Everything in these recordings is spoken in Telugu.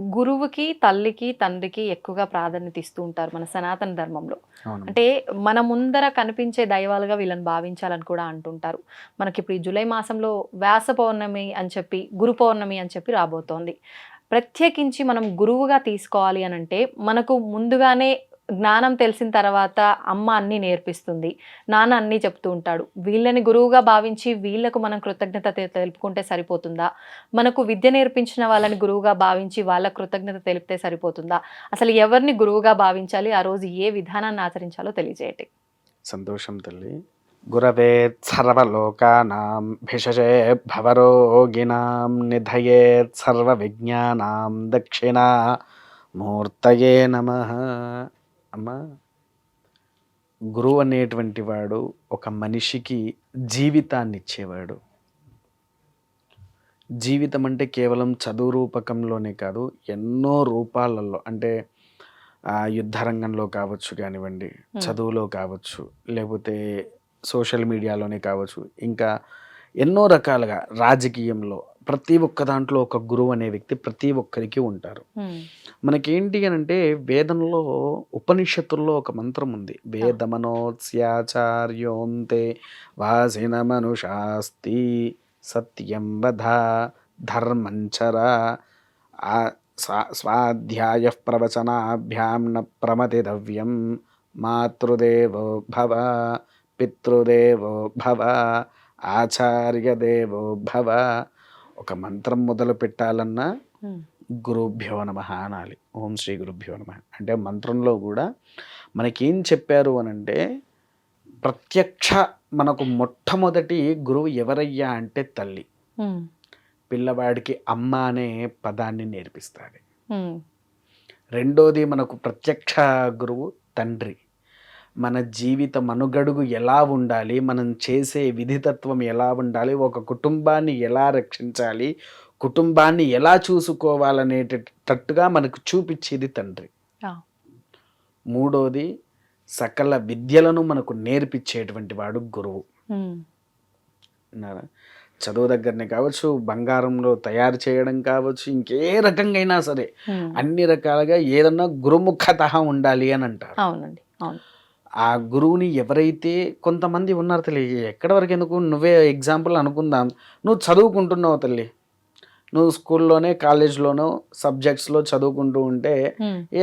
గురువుకి తల్లికి తండ్రికి ఎక్కువగా ప్రాధాన్యత ఇస్తూ ఉంటారు మన సనాతన ధర్మంలో. అంటే మన ముందర కనిపించే దైవాలుగా వీళ్ళని భావించాలని కూడా అంటుంటారు. మనకి ఇప్పుడు ఈ జూలై మాసంలో వ్యాస పౌర్ణమి అని చెప్పి గురు పౌర్ణమి అని చెప్పి రాబోతోంది. ప్రత్యేకించి మనం గురువుగా తీసుకోవాలి అని అంటే మనకు ముందుగానే జ్ఞానం తెలిసిన తర్వాత అమ్మ అన్నీ నేర్పిస్తుంది. నాన్న అన్నీ చెప్తూ ఉంటాడు. వీళ్ళని గురువుగా భావించి వీళ్ళకు మనం కృతజ్ఞత తెలుపుకుంటే సరిపోతుందా? మనకు విద్య నేర్పించిన వాళ్ళని గురువుగా భావించి వాళ్ళ కృతజ్ఞత తెలిపితే సరిపోతుందా? అసలు ఎవరిని గురువుగా భావించాలి? ఆ రోజు ఏ విధానాన్ని ఆచరించాలో తెలియజేయండి. సంతోషం తల్లి. గురవే సర్వలోకానాం భిషజే భవరోగిణాం నిధయేత్ సర్వ విజ్ఞానాం దక్షిణ మూర్తయే నమ అమ్మా గురువు అనేటువంటి వాడు ఒక మనిషికి జీవితాన్ని ఇచ్చేవాడు. జీవితం అంటే కేవలం చదువు రూపకంలోనే కాదు ఎన్నో రూపాలలో అంటే ఆ, యుద్ధ రంగంలో కావచ్చు కానివ్వండి చదువులో కావచ్చు లేకపోతే సోషల్ మీడియాలోనే కావచ్చు ఇంకా ఎన్నో రకాలుగా రాజకీయంలో ప్రతి ఒక్క దాంట్లో ఒక గురువు అనే వ్యక్తి ప్రతి ఒక్కరికి ఉంటారు. మనకేంటి అని అంటే వేదంలో ఉపనిషత్తుల్లో ఒక మంత్రం ఉంది. వేదమనోత్స్యాచార్యోంతే వాసిన మనుషాస్తి సత్యం వధ ధర్మంచర స్వాధ్యాయ ప్రవచనాభ్యాం న ప్రమతిదవ్యం మాతృదేవో భవ పితృదేవో భవ ఆచార్యదేవో భవ ఒక మంత్రం మొదలు పెట్టాలన్నా గురుభ్యో నమ అనాలి. ఓం శ్రీ గురుభ్యో నమ. అంటే మంత్రంలో కూడా మనకేం చెప్పారు అని అంటే ప్రత్యక్ష మనకు మొట్టమొదటి గురువు ఎవరయ్యా అంటే తల్లి. పిల్లవాడికి అమ్మ అనే పదాన్ని నేర్పిస్తాడు రెండోది మనకు ప్రత్యక్ష గురువు తండ్రి. మన జీవిత మనుగడుగు ఎలా ఉండాలి మనం చేసే విధితత్వం ఎలా ఉండాలి ఒక కుటుంబాన్ని ఎలా రక్షించాలి కుటుంబాన్ని ఎలా చూసుకోవాలనేటట్టుగా మనకు చూపించేది తండ్రి. మూడోది సకల విద్యలను మనకు నేర్పించేటువంటి వాడు గురువు? చదువు దగ్గరనే కావచ్చు బంగారంలో తయారు చేయడం కావచ్చు ఇంకే రకంగా అయినా సరే అన్ని రకాలుగా ఏదన్నా గురుముఖత ఉండాలి అని అంటారు. అవునండి అవును. ఆ గురువుని ఎవరైతే కొంతమంది ఉన్నారు తల్లి ఎక్కడి వరకు ఎందుకు నువ్వే ఎగ్జాంపుల్ అనుకుందాం. నువ్వు చదువుకుంటున్నావు తల్లి. నువ్వు స్కూల్లోనే కాలేజ్లోనో సబ్జెక్ట్స్లో చదువుకుంటూ ఉంటే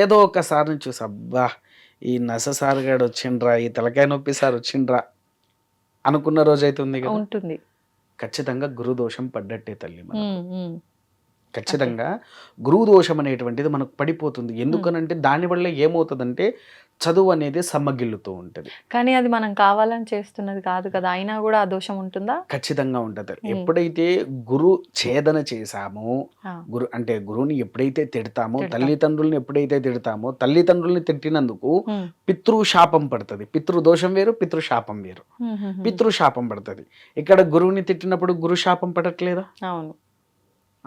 ఏదో ఒకసారి చూసి అబ్బా ఈ నస సార్ గాడు వచ్చిండ్రా ఈ తలకాయ నొప్పి సార్ వచ్చిండ్రా అనుకున్న రోజు అయితే ఉంది కదా. ఉంటుంది. ఖచ్చితంగా గురుదోషం పడ్డట్టే తల్లి ఉమ్, ఖచ్చితంగా గురువు దోషం అనేటువంటిది మనకు పడిపోతుంది. ఎందుకనంటే దానివల్ల ఏమవుతుందంటే చదువు అనేది సమ్మగిల్లుతూ ఉంటుంది. కానీ అది మనం కావాలని చేస్తున్నది కాదు కదా అయినా కూడా ఆ దోషం ఉంటుందా? ఖచ్చితంగా ఉంటుంది. ఎప్పుడైతే గురు ఛేదన చేశామో గురు అంటే గురువుని ఎప్పుడైతే తిడతామో తిడతాం. తల్లిదండ్రుల్ని ఎప్పుడైతే తిడతామో తల్లిదండ్రుల్ని తిట్టినందుకు పితృశాపం పడుతుంది. పితృదోషం వేరు పితృశాపం వేరు. పితృశాపం పడుతుంది. ఇక్కడ గురువుని తిట్టినప్పుడు గురు శాపం పడట్లేదా? అవును.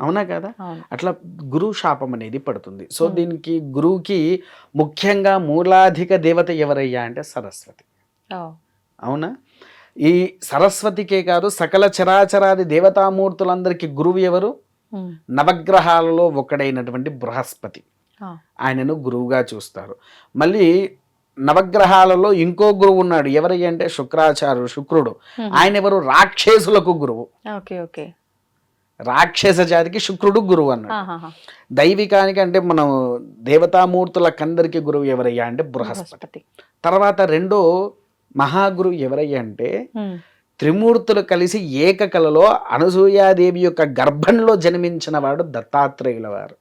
అవునా కదా? అట్లా గురు శాపం అనేది పడుతుంది. సో. దీనికి గురువుకి ముఖ్యంగా మూలాధిక దేవత ఎవరయ్యా అంటే సరస్వతి. అవునా? ఈ సరస్వతికే కాదు సకల చరాచరాది దేవతామూర్తులందరికీ గురువు ఎవరు? నవగ్రహాలలో ఒకడైనటువంటి బృహస్పతి. ఆయనను గురువుగా చూస్తారు. మళ్ళీ నవగ్రహాలలో ఇంకో గురువు ఉన్నాడు. ఎవరయ్య అంటే శుక్రాచార్యుడు శుక్రుడు. ఆయన ఎవరు? రాక్షసులకు గురువు. Okay okay. రాక్షస జాతికి శుక్రుడు గురువు అన్నాడు. దైవికానికి అంటే మనం దేవతామూర్తులకందరికీ గురువు ఎవరయ్యా అంటే బృహస్పతి. తర్వాత రెండో మహాగురువు ఎవరయ్యా అంటే త్రిమూర్తులు కలిసి ఏకకలలో అనసూయాదేవి యొక్క గర్భంలో జన్మించిన వాడు దత్తాత్రేయుల వారు.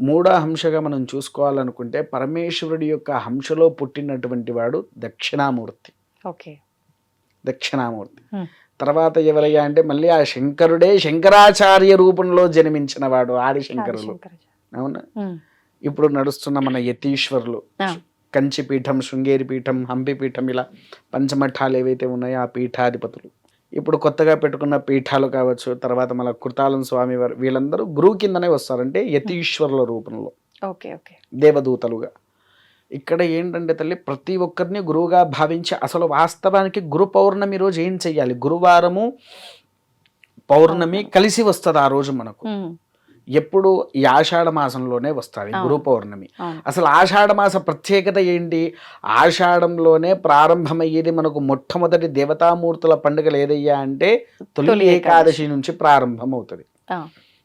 మూడో హంసగా మనం చూసుకోవాలనుకుంటే పరమేశ్వరుడి యొక్క హంసలో పుట్టినటువంటి వాడు దక్షిణామూర్తి. ఓకే. దక్షిణామూర్తి. తర్వాత ఎవరయ్యా అంటే మళ్ళీ ఆ శంకరుడే శంకరాచార్య రూపంలో జన్మించిన వాడు ఆది శంకరులు శంకరాచార్య. అవునా ఇప్పుడు నడుస్తున్న మన యతీశ్వరులు ఆ. కంచి పీఠం శృంగేరి పీఠం హంపి పీఠం ఇలా పంచమఠాలు ఏవైతే ఉన్నాయో ఆ పీఠాధిపతులు. ఇప్పుడు కొత్తగా పెట్టుకున్న పీఠాలు కావచ్చు తర్వాత మన కృతాలం స్వామి వారు వీళ్ళందరూ గురువు కిందనే వస్తారంటే యతీశ్వరుల రూపంలో. Okay okay. దేవదూతలుగా. ఇక్కడ ఏంటంటే తల్లి ప్రతి ఒక్కరిని గురువుగా భావించి అసలు వాస్తవానికి గురు పౌర్ణమి రోజు ఏం చెయ్యాలి? గురువారము పౌర్ణమి కలిసి వస్తుంది ఆ రోజు మనకు. ఎప్పుడు ఈ ఆషాఢ మాసంలోనే వస్తుంది గురు పౌర్ణమి. అసలు ఆషాఢ మాస ప్రత్యేకత ఏంటి? ఆషాఢంలోనే ప్రారంభమయ్యేది మనకు మొట్టమొదటి దేవతామూర్తుల పండుగలు ఏదయ్యా అంటే తొలి ఏకాదశి నుంచి ప్రారంభం అవుతుంది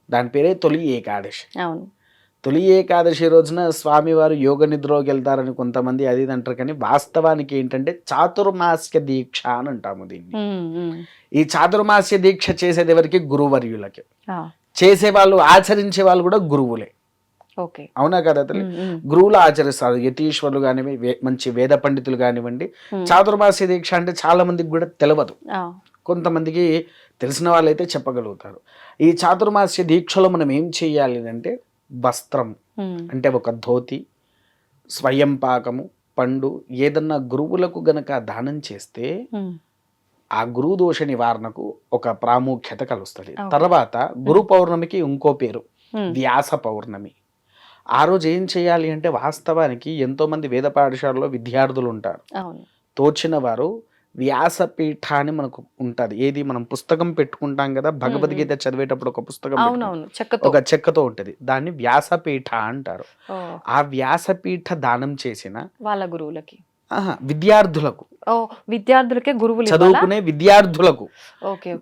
దాని పేరే తొలి ఏకాదశి. అవును. తొలి ఏకాదశి రోజున స్వామివారు యోగ నిద్రలోకి వెళ్తారని కొంతమంది అది అంటారు కానీ వాస్తవానికి ఏంటంటే చాతుర్మాస్య దీక్ష అని అంటాము దీన్ని. ఈ చాతుర్మాస్య దీక్ష చేసేది ఎవరికి? గురువర్యులకి. చేసే వాళ్ళు ఆచరించే వాళ్ళు కూడా గురువులే. ఓకే. అవునా కదా తల్లి గురువులు ఆచరిస్తారు. యతీశ్వరులు కానివ్వండి మంచి వేద పండితులు కానివ్వండి. చాతుర్మాస్య దీక్ష అంటే చాలా మందికి కూడా తెలియదు కొంతమందికి తెలిసిన వాళ్ళైతే చెప్పగలుగుతారు. ఈ చాతుర్మాస్య దీక్షలో మనం ఏం చేయాలి అంటే వస్త్రం అంటే ఒక ధోతి స్వయం పాకము పండు ఏదన్నా గురువులకు గనక దానం చేస్తే ఆ గురువు దోష నివారణకు ఒక ప్రాముఖ్యత కలుస్తుంది. తర్వాత గురు పౌర్ణమికి ఇంకో పేరు వ్యాస పౌర్ణమి. ఆ రోజు ఏం చేయాలి అంటే వాస్తవానికి ఎంతో మంది వేద పాఠశాలలో విద్యార్థులు ఉంటారు. తోచిన వారు వ్యాసపీఠ అని మనకు ఉంటది. ఏది మనం పుస్తకం పెట్టుకుంటాం కదా భగవద్గీత చదివేటప్పుడు ఒక పుస్తకం ఒక చెక్కతో ఉంటది. దాన్ని వ్యాసపీఠ అంటారు. ఆ వ్యాసపీఠ దానం చేసిన వాళ్ళ గురువులకి. విద్యార్థులకు. విద్యార్థులకే గురువులు? చదువుకునే విద్యార్థులకు.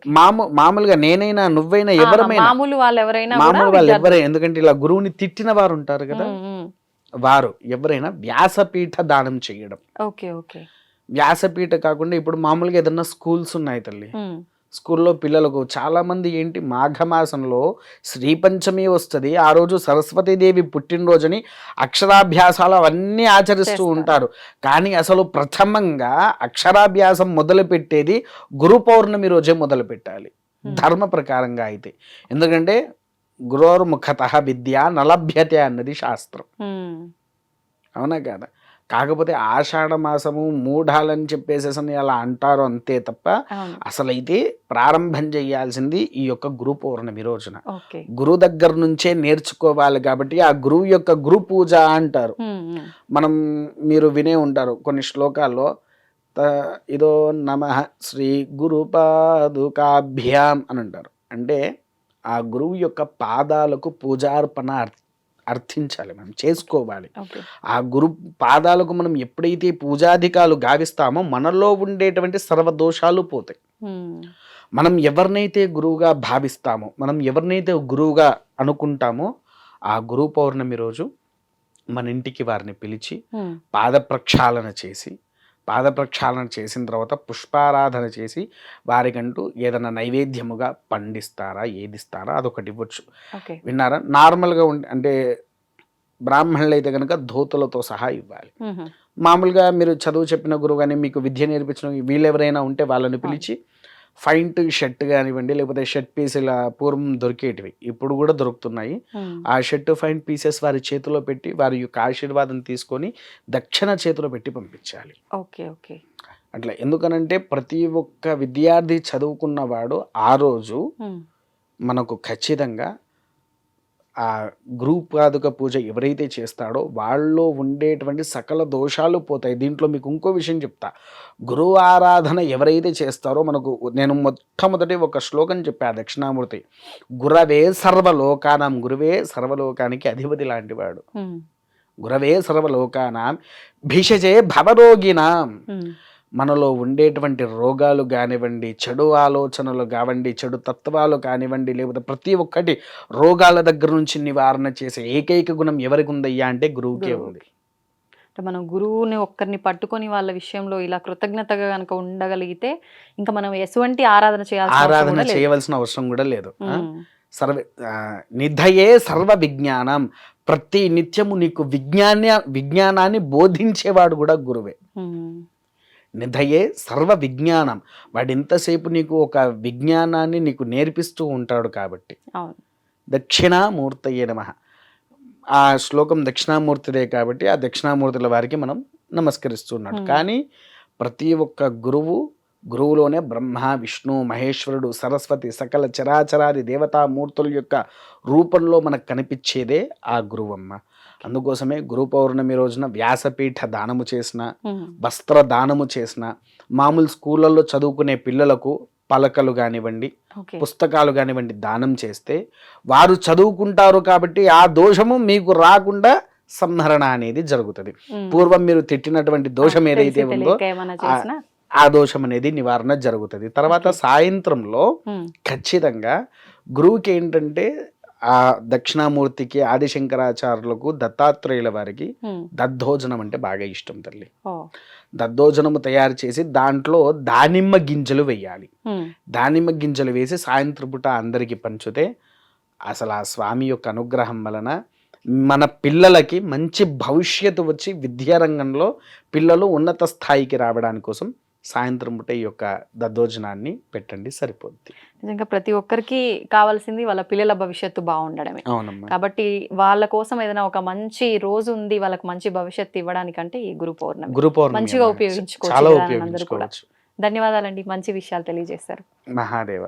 మాము మామూలుగా నేనైనా నువ్వైనా ఆహా, ఎవరమైనా మామూలు వాళ్ళు ఎవరైనా మామూలు వాళ్ళు. ఎవరైనా ఎందుకంటే ఇలా గురువుని తిట్టిన వారు ఉంటారు కదా వారు ఎవరైనా వ్యాసపీఠ దానం చేయడం. Okay okay. వ్యాసపీఠ కాకుండా ఇప్పుడు మామూలుగా ఏదన్నా స్కూల్స్ ఉన్నాయి తల్లి. స్కూల్లో పిల్లలకు చాలా మంది ఏంటి మాఘమాసంలో శ్రీ పంచమి వస్తుంది ఆ రోజు సరస్వతీదేవి పుట్టినరోజుని అక్షరాభ్యాసాలు అవన్నీ ఆచరిస్తూ. ఉంటారు. కానీ అసలు ప్రథమంగా అక్షరాభ్యాసం మొదలు పెట్టేది గురు పౌర్ణమి రోజే మొదలు పెట్టాలి Hmm. ధర్మ ప్రకారంగా అయితే. ఎందుకంటే గురోర్ముఖత విద్య నలభ్యతే అన్నది శాస్త్రం. అవునా కదా? కాకపోతే ఆషాఢ మాసము మూఢాలని చెప్పేసేసి అలా అంటారు అంతే తప్ప అసలైతే ప్రారంభం చేయాల్సింది ఈ యొక్క గురు పౌర్ణమి రోజున. గురువు దగ్గర నుంచే నేర్చుకోవాలి కాబట్టి ఆ గురువు యొక్క గురు పూజ అంటారు. మనం మీరు వినే ఉంటారు కొన్ని శ్లోకాల్లో ఇదో నమ శ్రీ గురు పాదుకాభ్యాం అని అంటారు. అంటే ఆ గురువు యొక్క పాదాలకు పూజార్పణ అర్థించాలి మనం చేసుకోవాలి. ఆ గురు పాదాలకు మనం ఎప్పుడైతే పూజాధికాలు గావిస్తామో మనలో ఉండేటువంటి సర్వదోషాలు పోతాయి. మనం ఎవరినైతే గురువుగా భావిస్తామో మనం ఎవరినైతే గురువుగా అనుకుంటామో ఆ గురు పౌర్ణమి రోజు మన ఇంటికి వారిని పిలిచి పాద ప్రక్షాళన చేసి పాద ప్రక్షాళన చేసిన తర్వాత పుష్పారాధన చేసి వారికంటూ ఏదైనా నైవేద్యముగా పండిస్తారా ఏదిస్తారా అదొకటి ఇవ్వచ్చు. విన్నారా? నార్మల్గా ఉండే అంటే బ్రాహ్మణులు అయితే కనుక ధోతులతో సహా ఇవ్వాలి. మామూలుగా మీరు చదువు చెప్పిన గురువు కానీ మీకు విద్య నేర్పించిన వీళ్ళెవరైనా ఉంటే వాళ్ళని పిలిచి ఫైంట్ షర్ట్ కానివ్వండి లేకపోతే షర్ట్ పీస్ ఇలా పూర్వం దొరికేటివి ఇప్పుడు కూడా దొరుకుతున్నాయి. ఉమ్, ఆ షర్ట్ ఫైంట్ పీసెస్ వారి చేతిలో పెట్టి వారి యొక్క ఆశీర్వాదం తీసుకొని దక్షిణ చేతిలో పెట్టి పంపించాలి. Okay okay. అట్లా ఎందుకనంటే ప్రతి ఒక్క విద్యార్థి చదువుకున్నవాడు ఆ రోజు ఉమ్, మనకు ఖచ్చితంగా ఆ గ్రూప్ పాదుక పూజ ఎవరైతే చేస్తాడో వాళ్ళలో ఉండేటువంటి సకల దోషాలు పోతాయి. దీంట్లో మీకు ఇంకో విషయం చెప్తా. గురువు ఆరాధన ఎవరైతే చేస్తారో మనకు నేను మొట్టమొదటి ఒక శ్లోకం చెప్పా దక్షిణామూర్తి. గురవే సర్వలోకానం గురువే సర్వలోకానికి అధిపతి లాంటివాడు. గురవే సర్వలోకానాం భిషజే భవరోగినాం మనలో ఉండేటువంటి రోగాలు కానివ్వండి చెడు ఆలోచనలు కావండి చెడు తత్వాలు కానివ్వండి లేకపోతే ప్రతి ఒక్కటి రోగాల దగ్గర నుంచి నివారణ చేసే ఏకైక గుణం ఎవరికి ఉందయ్యా అంటే గురువుకే గురువు. ఉంది. అంటే మనం గురువుని ఒక్కరిని పట్టుకొని వాళ్ళ విషయంలో ఇలా కృతజ్ఞతగా కనుక ఉండగలిగితే ఇంకా మనం ఎటువంటి ఆరాధన చేయాల్సిన అవసరం ఆరాధన. చేయవలసిన అవసరం కూడా లేదు. సర్వ నిధయే సర్వ విజ్ఞానం ప్రతి నిత్యము నీకు విజ్ఞాన విజ్ఞానాన్ని బోధించేవాడు కూడా గురువే. నిధయే సర్వ విజ్ఞానం వాడు ఎంతసేపు నీకు ఒక విజ్ఞానాన్ని నీకు నేర్పిస్తూ ఉంటాడు కాబట్టి. అవును. దక్షిణామూర్తయే నమ. ఆ శ్లోకం దక్షిణామూర్తిదే కాబట్టి ఆ దక్షిణామూర్తుల వారికి మనం నమస్కరిస్తున్నాడు. కానీ ప్రతి ఒక్క గురువు గురువులోనే బ్రహ్మ విష్ణు మహేశ్వరుడు సరస్వతి సకల చరాచరాది దేవతామూర్తుల యొక్క రూపంలో మనకు కనిపించేదే ఆ గురువు అమ్మ అందుకోసమే గురు పౌర్ణమి రోజున వ్యాసపీఠ దానము చేసిన వస్త్ర దానము చేసిన మామూలు స్కూళ్ళల్లో చదువుకునే పిల్లలకు పలకలు కానివ్వండి పుస్తకాలు కానివ్వండి దానం చేస్తే వారు చదువుకుంటారు కాబట్టి ఆ దోషము మీకు రాకుండా సంహరణ అనేది జరుగుతుంది. పూర్వం మీరు తిట్టినటువంటి దోషం ఏదైతే ఉందో ఆ దోషం అనేది నివారణ జరుగుతుంది. తర్వాత సాయంత్రంలో ఖచ్చితంగా గురువుకి ఏంటంటే ఆ దక్షిణామూర్తికి ఆదిశంకరాచార్యులకు దత్తాత్రేయుల వారికి దద్దోజనం అంటే బాగా ఇష్టం తల్లి. దద్దోజనము తయారు చేసి దాంట్లో దానిమ్మ గింజలు వేయాలి. దానిమ్మ గింజలు వేసి సాయంత్రం పూట అందరికీ పంచితే అసలు ఆ స్వామి యొక్క అనుగ్రహం వలన మన పిల్లలకి మంచి భవిష్యత్తు వచ్చి విద్యారంగంలో పిల్లలు ఉన్నత స్థాయికి రావడానికి కోసం సాయంత్రం పూట ఈ యొక్క దద్దోజనాన్ని పెట్టండి సరిపోద్ది. నిజంగా ప్రతి ఒక్కరికి కావాల్సింది వాళ్ళ పిల్లల భవిష్యత్తు బాగుండడమే. అవునమ్మా. కాబట్టి వాళ్ళ కోసం ఏదైనా ఒక మంచి రోజు ఉంది వాళ్ళకి మంచి భవిష్యత్తు ఇవ్వడానికంటే ఈ గురు పౌర్ణమి. గురు పౌర్ణమి మంచిగా. ఉపయోగించుకోవచ్చు అందరూ కూడా. ఉపయోగించుకోవచ్చు ధన్యవాదాలండి మంచి విషయాలు తెలియజేశారు. మహాదేవ.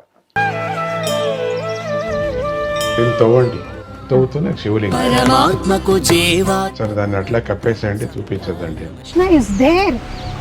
తవ్వండి. తవ్వుతూనే శివలింగం. పరమాత్మకు జీవా. సరే దాన్ని అట్లా కప్పేసేయండి చూపించదండి కృష్ణ ఇస్ దేర్